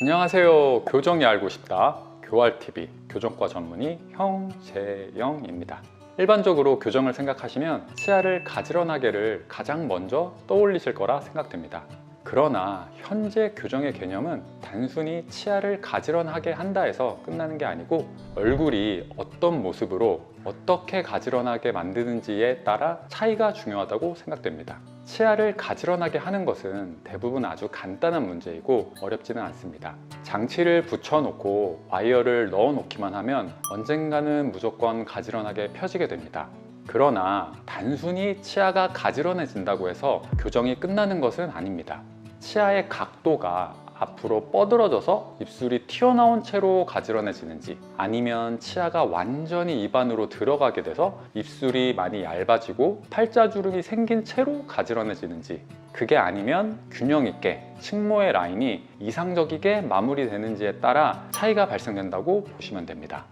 안녕하세요. 교정이 알고 싶다. 교활TV 교정과 전문의 형재영입니다. 일반적으로 교정을 생각하시면 치아를 가지런하게를 가장 먼저 떠올리실 거라 생각됩니다. 그러나 현재 교정의 개념은 단순히 치아를 가지런하게 한다 해서 끝나는 게 아니고 얼굴이 어떤 모습으로 어떻게 가지런하게 만드는지에 따라 차이가 중요하다고 생각됩니다. 치아를 가지런하게 하는 것은 대부분 아주 간단한 문제이고 어렵지는 않습니다. 장치를 붙여놓고 와이어를 넣어 놓기만 하면 언젠가는 무조건 가지런하게 펴지게 됩니다. 그러나 단순히 치아가 가지런해진다고 해서 교정이 끝나는 것은 아닙니다. 치아의 각도가 앞으로 뻗어져서 입술이 튀어나온 채로 가지런해지는지 아니면 치아가 완전히 입안으로 들어가게 돼서 입술이 많이 얇아지고 팔자주름이 생긴 채로 가지런해지는지 그게 아니면 균형 있게 층모의 라인이 이상적이게 마무리되는지에 따라 차이가 발생된다고 보시면 됩니다.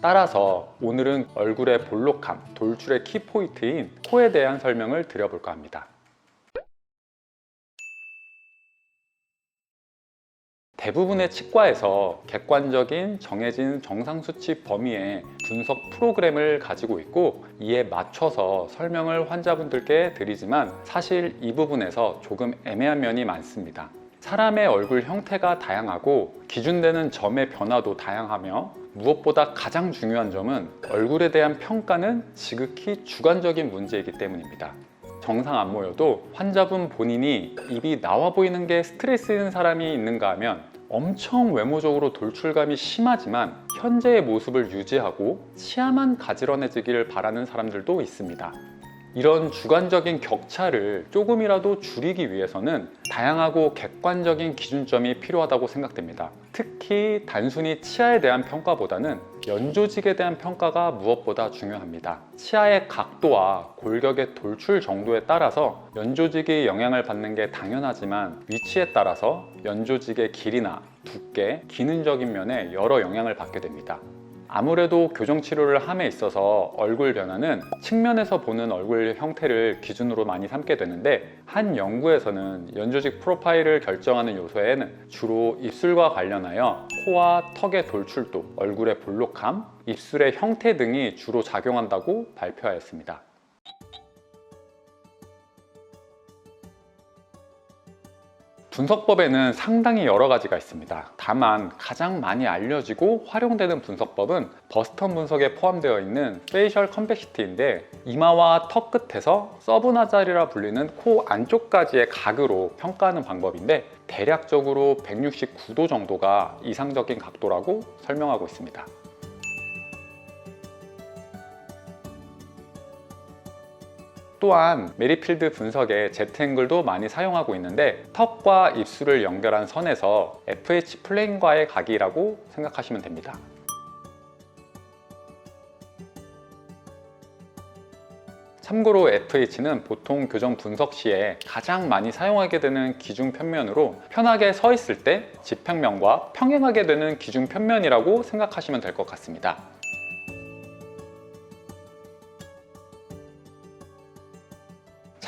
따라서 오늘은 얼굴의 볼록함, 돌출의 키포인트인 코에 대한 설명을 드려볼까 합니다. 대부분의 치과에서 객관적인 정해진 정상 수치 범위의 분석 프로그램을 가지고 있고 이에 맞춰서 설명을 환자분들께 드리지만 사실 이 부분에서 조금 애매한 면이 많습니다. 사람의 얼굴 형태가 다양하고 기준되는 점의 변화도 다양하며 무엇보다 가장 중요한 점은 얼굴에 대한 평가는 지극히 주관적인 문제이기 때문입니다. 정상 안 모여도 환자분 본인이 입이 나와 보이는 게 스트레스인 사람이 있는가 하면 엄청 외모적으로 돌출감이 심하지만 현재의 모습을 유지하고 치아만 가지런해지기를 바라는 사람들도 있습니다. 이런 주관적인 격차를 조금이라도 줄이기 위해서는 다양하고 객관적인 기준점이 필요하다고 생각됩니다. 특히 단순히 치아에 대한 평가보다는 연조직에 대한 평가가 무엇보다 중요합니다. 치아의 각도와 골격의 돌출 정도에 따라서 연조직이 영향을 받는 게 당연하지만 위치에 따라서 연조직의 길이나 두께, 기능적인 면에 여러 영향을 받게 됩니다. 아무래도 교정 치료를 함에 있어서 얼굴 변화는 측면에서 보는 얼굴 형태를 기준으로 많이 삼게 되는데 한 연구에서는 연조직 프로파일을 결정하는 요소에는 주로 입술과 관련하여 코와 턱의 돌출도, 얼굴의 볼록함, 입술의 형태 등이 주로 작용한다고 발표하였습니다. 분석법에는 상당히 여러 가지가 있습니다. 다만 가장 많이 알려지고 활용되는 분석법은 버스턴 분석에 포함되어 있는 페이셜 컴팩시티인데 이마와 턱 끝에서 서브나잘이라 불리는 코 안쪽까지의 각으로 평가하는 방법인데 대략적으로 169도 정도가 이상적인 각도라고 설명하고 있습니다. 또한 메리필드 분석의 제트앵글도 많이 사용하고 있는데 턱과 입술을 연결한 선에서 FH 플레인과의 각이라고 생각하시면 됩니다. 참고로 FH는 보통 교정 분석 시에 가장 많이 사용하게 되는 기준 편면으로 편하게 서 있을 때 지평면과 평행하게 되는 기준 편면이라고 생각하시면 될 것 같습니다.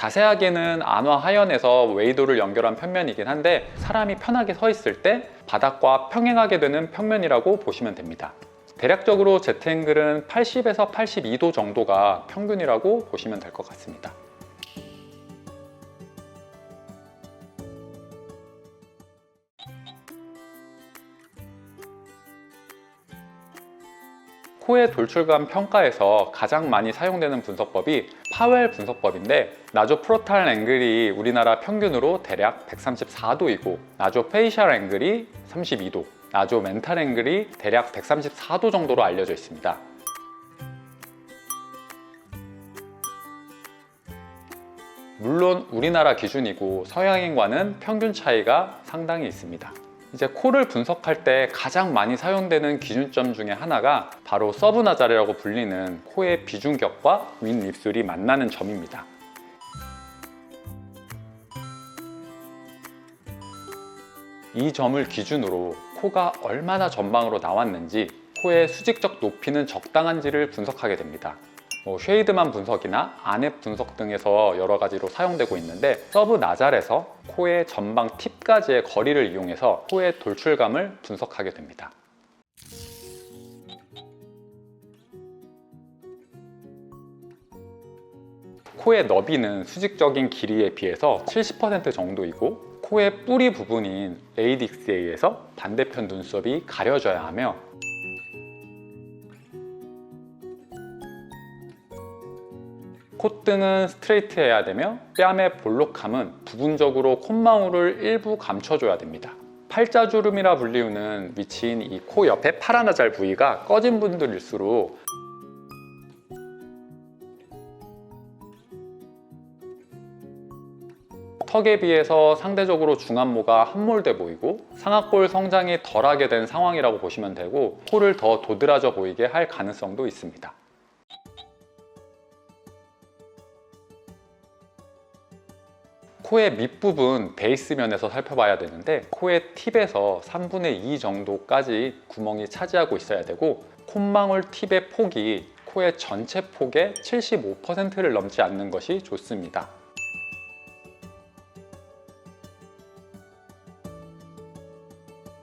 자세하게는 안화 하연에서 웨이도를 연결한 편면이긴 한데 사람이 편하게 서 있을 때 바닥과 평행하게 되는 평면이라고 보시면 됩니다. 대략적으로 제트앵글은 80에서 82도 정도가 평균이라고 보시면 될 것 같습니다. 코의 돌출감 평가에서 가장 많이 사용되는 분석법이 파웰 분석법인데 나조 프로탈 앵글이 우리나라 평균으로 대략 134도이고 나조 페이셜 앵글이 32도, 나조 멘탈 앵글이 대략 134도 정도로 알려져 있습니다. 물론 우리나라 기준이고 서양인과는 평균 차이가 상당히 있습니다. 이제 코를 분석할 때 가장 많이 사용되는 기준점 중에 하나가 바로 서브나잘이라고 불리는 코의 비중격과 윗입술이 만나는 점입니다. 이 점을 기준으로 코가 얼마나 전방으로 나왔는지 코의 수직적 높이는 적당한지를 분석하게 됩니다. 뭐 쉐이드만 분석이나 안앱 분석 등에서 여러 가지로 사용되고 있는데 서브 나잘에서 코의 전방 팁까지의 거리를 이용해서 코의 돌출감을 분석하게 됩니다. 코의 너비는 수직적인 길이에 비해서 70% 정도이고 코의 뿌리 부분인 의해서 반대편 눈썹이 가려져야 하며 콧등은 스트레이트해야 되며 뺨의 볼록함은 부분적으로 콧망울을 일부 감춰줘야 됩니다. 팔자주름이라 불리우는 위치인 이 코 옆에 파라나잘 부위가 꺼진 분들일수록 턱에 비해서 상대적으로 중안모가 함몰돼 보이고 상악골 성장이 덜하게 된 상황이라고 보시면 되고 코를 더 도드라져 보이게 할 가능성도 있습니다. 코의 밑부분 베이스 면에서 살펴봐야 되는데 코의 팁에서 3분의 2 정도까지 구멍이 차지하고 있어야 되고 콧망울 팁의 폭이 코의 전체 폭의 75%를 넘지 않는 것이 좋습니다.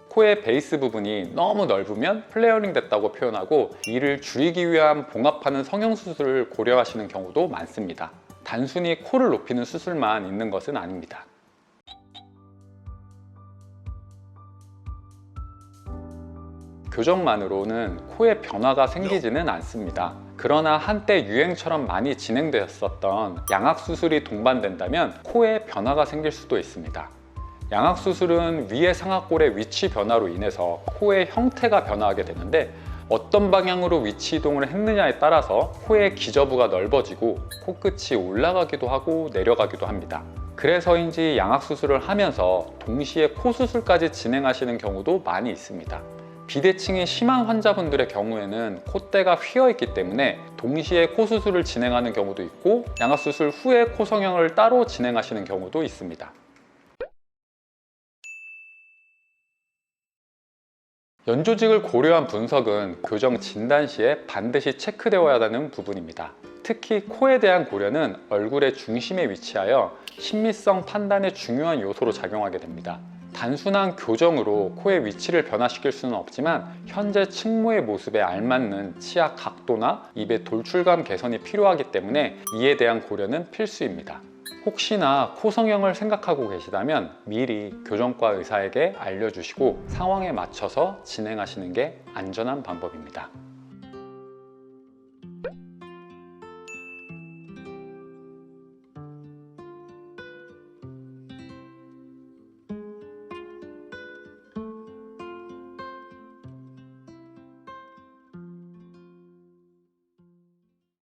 코의 베이스 부분이 너무 넓으면 플레어링 됐다고 표현하고 이를 줄이기 위한 봉합하는 성형수술을 고려하시는 경우도 많습니다. 단순히 코를 높이는 수술만 있는 것은 아닙니다. 교정만으로는 코에 변화가 생기지는 않습니다. 그러나 한때 유행처럼 많이 진행되었었던 양악수술이 동반된다면 코에 변화가 생길 수도 있습니다. 양악수술은 위의 상악골의 위치 변화로 인해서 코의 형태가 변화하게 되는데 어떤 방향으로 위치 이동을 했느냐에 따라서 코의 기저부가 넓어지고 코끝이 올라가기도 하고 내려가기도 합니다. 그래서인지 양악수술을 하면서 동시에 코 수술까지 진행하시는 경우도 많이 있습니다. 비대칭이 심한 환자분들의 경우에는 콧대가 휘어 있기 때문에 동시에 코 수술을 진행하는 경우도 있고 양악수술 후에 코 성형을 따로 진행하시는 경우도 있습니다. 연조직을 고려한 분석은 교정 진단 시에 반드시 체크되어야 하는 부분입니다. 특히 코에 대한 고려는 얼굴의 중심에 위치하여 친미성 판단의 중요한 요소로 작용하게 됩니다. 단순한 교정으로 코의 위치를 변화시킬 수는 없지만 현재 측모의 모습에 알맞는 치아 각도나 입의 돌출감 개선이 필요하기 때문에 이에 대한 고려는 필수입니다. 혹시나 코 성형을 생각하고 계시다면 미리 교정과 의사에게 알려주시고 상황에 맞춰서 진행하시는 게 안전한 방법입니다.